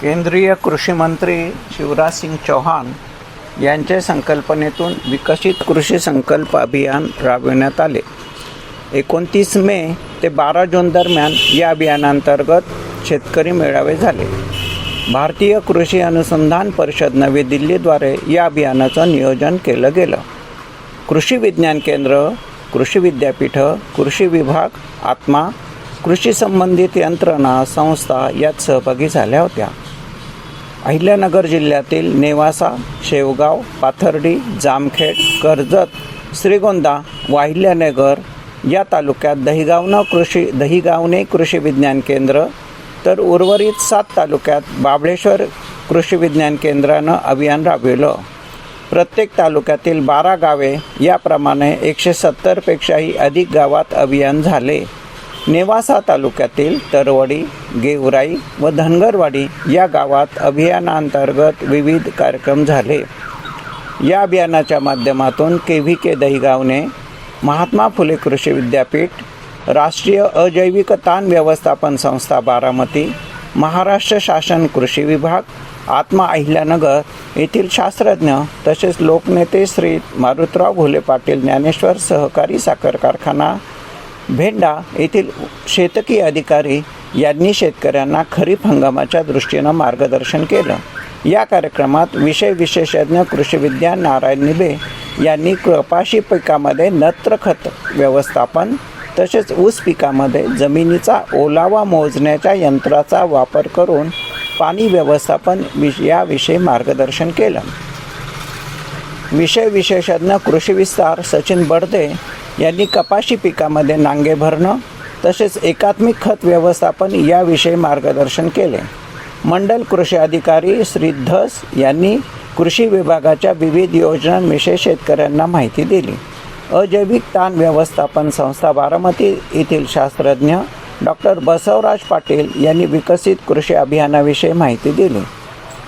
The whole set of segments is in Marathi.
केंद्रीय कृषी मंत्री शिवराज सिंग चौहान यांच्या संकल्पनेतून विकसित कृषी संकल्प अभियान राबविण्यात आले. एकोणतीस मे ते बारा जून दरम्यान या अभियानांतर्गत शेतकरी मेळावे झाले. भारतीय कृषी अनुसंधान परिषद नवी दिल्लीद्वारे या अभियानाचं नियोजन केलं गेलं. कृषी विज्ञान केंद्र कृषी विद्यापीठं कृषी विभाग आत्मा कृषी संबंधित यंत्रणा संस्था यात सहभागी झाल्या होत्या. अहिल्यानगर जिल्ह्यातील नेवासा शेवगाव पाथर्डी जामखेड कर्जत श्रीगोंदा वाहिल्यानगर या तालुक्यात दहिगावनं कृषी दहिगावणे कृषी विज्ञान केंद्र तर उर्वरित सात तालुक्यात बाबळेश्वर कृषी विज्ञान केंद्रानं अभियान राबविलं. प्रत्येक तालुक्यातील बारा गावे याप्रमाणे एकशे सत्तरपेक्षाही अधिक गावात अभियान झाले. नेवासा तालुक्यातील तरवडी गेवराई व धनगरवाडी या गावात अभियानांतर्गत विविध कार्यक्रम झाले. या अभियानाच्या माध्यमातून K V K दहिगावने Mahatma Phule कृषी विद्यापीठ राष्ट्रीय अजैविक ताण व्यवस्थापन संस्था बारामती महाराष्ट्र शासन कृषी विभाग आत्मा अहिल्यानगर येथील शास्त्रज्ञ तसेच लोकनेते श्री मारुतराव भोले पाटील ज्ञानेश्वर सहकारी साखर कारखाना भेंडा येथील शेतकी अधिकारी यांनी शेतकऱ्यांना खरीप हंगामाच्या दृष्टीनं मार्गदर्शन केलं. या कार्यक्रमात विषय विशेषज्ञ कृषीविज्ञान नारायण निबे यांनी कपाशी पिकामध्ये नत्रखत व्यवस्थापन तसेच ऊस पिकामध्ये जमिनीचा ओलावा मोजण्याच्या यंत्राचा वापर करून पाणी व्यवस्थापन विष याविषयी मार्गदर्शन केलं. विषय विशेषज्ञ कृषी विस्तार सचिन बडदे यांनी कपाशी पिकामध्ये नांगे भरणं तसेच एकात्मिक खत व्यवस्थापन याविषयी मार्गदर्शन केले. मंडल कृषी अधिकारी श्री धस यांनी कृषी विभागाच्या विविध योजनांविषयी शेतकऱ्यांना माहिती दिली. अजैविक ताण व्यवस्थापन संस्था बारामती येथील शास्त्रज्ञ डॉक्टर बसवराज पाटील यांनी विकसित कृषी अभियानाविषयी माहिती दिली.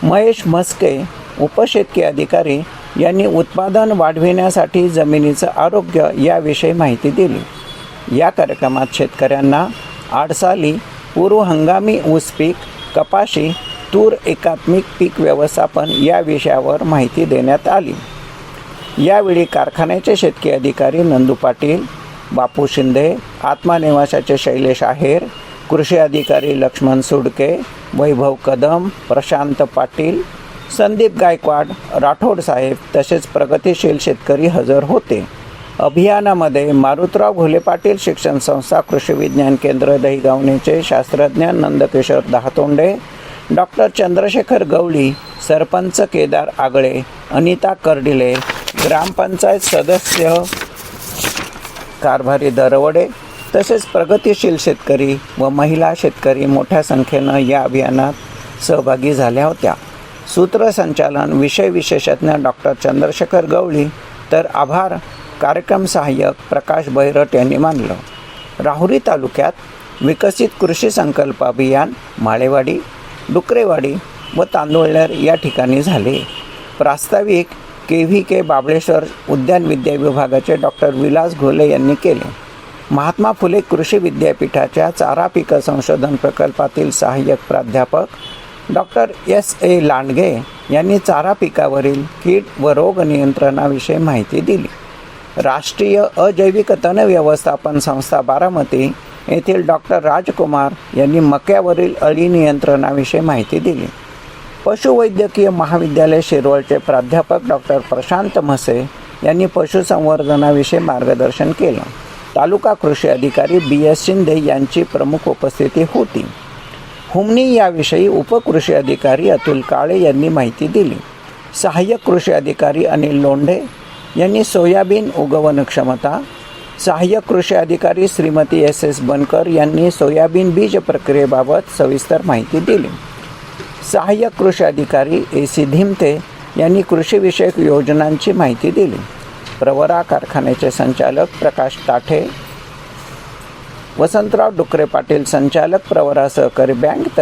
महेश म्हस्के उपशेतकी अधिकारी यांनी उत्पादन वाढविण्यासाठी जमिनीचं आरोग्य याविषयी माहिती दिली. या कार्यक्रमात शेतकऱ्यांना आडसाली पूर्व हंगामी ऊस पीक कपाशी तूर एकात्मिक पीक व्यवस्थापन या विषयावर माहिती देण्यात आली. यावेळी कारखान्याचे शेतकी अधिकारी नंदू पाटील बापू शिंदे आत्मानिवासाचे शैलेश आहेर कृषी अधिकारी लक्ष्मण सुडके वैभव कदम प्रशांत पाटील संदीप गायकवाड राठोड साहेब तसेच प्रगतिशील शेतकरी हजर होते. अभियानामध्ये मारुतराव घोले पाटील शिक्षण संस्था कृषी विज्ञान केंद्र दहीगावणीचे शास्त्रज्ञ नंदकिशोर दहातोंडे डॉक्टर चंद्रशेखर गवळी सरपंच केदार आगळे अनिता कर्डिले ग्रामपंचायत सदस्य कारभारी दरवडे तसेच प्रगतिशील शेतकरी व महिला शेतकरी मोठ्या संख्येनं या अभियानात सहभागी झाल्या होत्या. सूत्रसंचालन विषय विशेषज्ञ डॉक्टर चंद्रशेखर गवळी तर आभार कार्यक्रम सहाय्यक प्रकाश बैरट यांनी मानलं. राहुरी तालुक्यात विकसित कृषी संकल्प अभियान माळेवाडी डुकरेवाडी व तांदुळनेर या ठिकाणी झाले. प्रास्ताविक के व्ही के बाबळेश्वर उद्यान विद्या विभागाचे डॉक्टर विलास घोले यांनी केले. महात्मा फुले कृषी विद्यापीठाच्या चारा पिकं संशोधन प्रकल्पातील सहाय्यक प्राध्यापक डॉक्टर एस ए लांडगे यांनी चारा पिकावरील कीड व रोग नियंत्रणाविषयी माहिती दिली. राष्ट्रीय अजैविक तण व्यवस्थापन संस्था बारामती येथील डॉक्टर राजकुमार यांनी मक्यावरील अळी नियंत्रणाविषयी माहिती दिली. पशुवैद्यकीय महाविद्यालय शिरवळचे प्राध्यापक डॉक्टर प्रशांत म्हसे यांनी पशुसंवर्धनाविषयी मार्गदर्शन केलं. तालुका कृषी अधिकारी बी एस शिंदे यांची प्रमुख उपस्थिती होती. हुमणी याविषयी उपकृषी अधिकारी अतुल काळे यांनी माहिती दिली. सहाय्यक कृषी अधिकारी अनिल लोंढे यांनी सोयाबीन उगवण क्षमता सहाय्यक कृषी अधिकारी श्रीमती एस एस बनकर यांनी सोयाबीन बीज प्रक्रियेबाबत सविस्तर माहिती दिली. सहाय्यक कृषी अधिकारी ए सी धिमते यांनी कृषीविषयक योजनांची माहिती दिली. प्रवरा कारखान्याचे संचालक प्रकाश ताठे वसंतराव डुकरे पाटील संचालक प्रवरा सहकारी बँक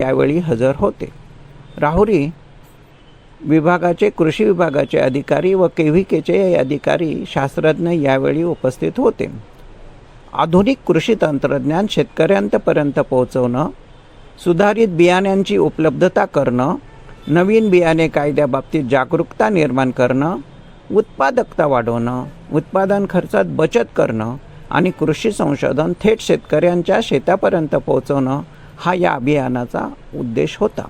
यावेळी हजर होते. राहुरी विभागाचे कृषी विभागाचे अधिकारी व के व्ही केचे अधिकारी शास्त्रज्ञ यावेळी उपस्थित होते. आधुनिक कृषी तंत्रज्ञान शेतकऱ्यांपर्यंत पोहोचवणं सुधारित बियाण्यांची उपलब्धता करणं नवीन बियाणे कायद्याबाबतीत जागरूकता निर्माण करणं उत्पादकता वाढवणं उत्पादन खर्चात बचत करणं आणि कृषी संशोधन थेट शेतकऱ्यांच्या शेतापर्यंत पोहोचवणं हा या अभियानाचा उद्देश होता.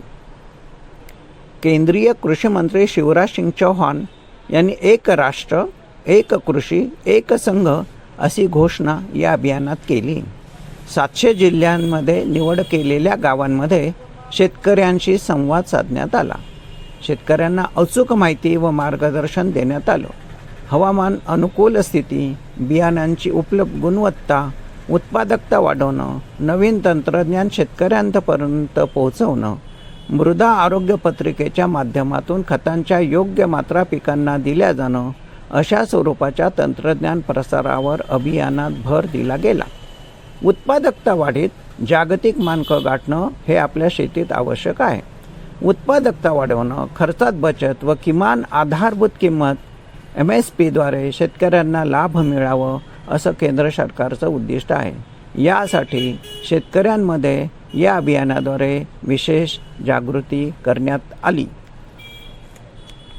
केंद्रीय कृषी मंत्री शिवराज सिंग चौहान यांनी एक राष्ट्र एक कृषी एक संघ अशी घोषणा या अभियानात केली. सातशे जिल्ह्यांमध्ये निवड केलेल्या गावांमध्ये शेतकऱ्यांशी संवाद साधण्यात आला. शेतकऱ्यांना अचूक माहिती व मार्गदर्शन देण्यात आलं. हवामान अनुकूल स्थिती बियाणांची उपलब्ध गुणवत्ता उत्पादकता वाढवणं नवीन तंत्रज्ञान शेतकऱ्यांपर्यंत पोहोचवणं मृदा आरोग्य पत्रिकेच्या माध्यमातून खतांच्या योग्य मात्रा पिकांना दिल्या जाणं अशा स्वरूपाच्या तंत्रज्ञान प्रसारावर अभियानात भर दिला गेला. उत्पादकता वाढीत जागतिक मानकं गाठणं हे आपल्या शेतीत आवश्यक आहे. उत्पादकता वाढवणं खर्चात बचत व किमान आधारभूत किंमत एम एस पीद्वारे शेतकऱ्यांना लाभ मिळावं असं केंद्र सरकारचं उद्दिष्ट आहे. यासाठी शेतकऱ्यांमध्ये या अभियानाद्वारे विशेष जागृती करण्यात आली.